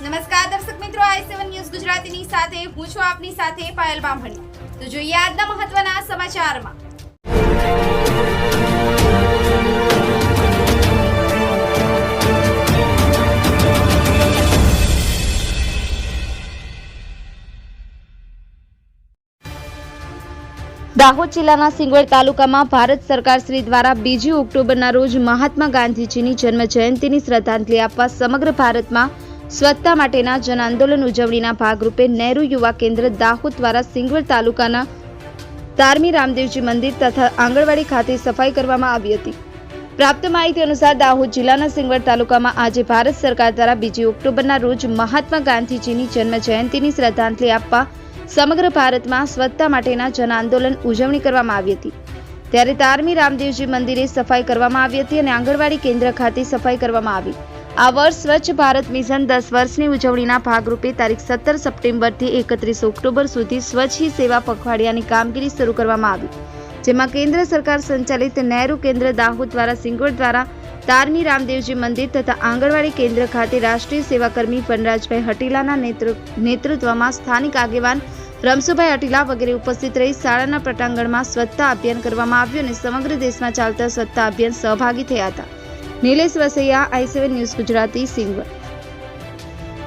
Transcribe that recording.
નમસ્કાર, દર્શક મિત્રો, આઈ સેવન ન્યૂઝ ગુજરાતીની સાથે, હું છું આપની સાથે પાયલ બામણી. તો જોઈએ આજના મહત્વના સમાચારમાં. દાહોદ જિલ્લાના સિંગવડ તાલુકામાં ભારત સરકાર શ્રી દ્વારા બીજી ઓક્ટોબરના રોજ મહાત્મા ગાંધીજીની જન્મ જયંતિની શ્રદ્ધાંજલિ આપવા સમગ્ર ભારતમાં સ્વચ્છતા માટેના જન આંદોલન ઉજવણીના ભાગરૂપે નહેરુ યુવા કેન્દ્ર દાહોદ દ્વારા સિંગવડ તાલુકાના તારમી રામદેવજી મંદિર તથા આંગણવાડી ખાતે સફાઈ કરવામાં આવી હતી. પ્રાપ્ત માહિતી અનુસાર દાહોદ જિલ્લાના સિંગવડ તાલુકામાં આજે ભારત સરકાર દ્વારા બીજી ઓક્ટોબરના રોજ મહાત્મા ગાંધીજીની જન્મ જયંતિની શ્રદ્ધાંજલિ આપવા સમગ્ર ભારતમાં સ્વચ્છતા માટેના જન આંદોલન ઉજવણી કરવામાં આવી હતી. ત્યારે તારમી રામદેવજી મંદિરે સફાઈ કરવામાં આવી હતી અને આંગણવાડી કેન્દ્ર ખાતે સફાઈ કરવામાં આવી. આ વર્ષ સ્વચ્છ ભારત મિશન દસ વર્ષની ઉજવણીના ભાગરૂપે તારીખ સત્તર સપ્ટેમ્બરથી એકત્રીસ ઓક્ટોબર સુધી સ્વચ્છ સેવા પખવાડિયાની કામગીરી શરૂ કરવામાં આવી. જેમાં કેન્દ્ર સરકાર સંચાલિત નહેરુ કેન્દ્ર દાહોદ દ્વારા સિંગોડ દ્વારા તારની રામદેવજી મંદિર તથા આંગણવાડી કેન્દ્ર ખાતે રાષ્ટ્રીય સેવાકર્મી વનરાજભાઈ હટીલાના નેતૃ- નેતૃત્વમાં સ્થાનિક આગેવાન રમસુભાઈ અટીલા વગેરે ઉપસ્થિત રહી શાળાના પટાંગણમાં સ્વચ્છતા અભિયાન કરવામાં આવ્યું અને સમગ્ર દેશમાં ચાલતા સ્વચ્છતા અભિયાન સહભાગી થયા હતા. Nilesh Vasaiya I seven news Gujarati Singvad.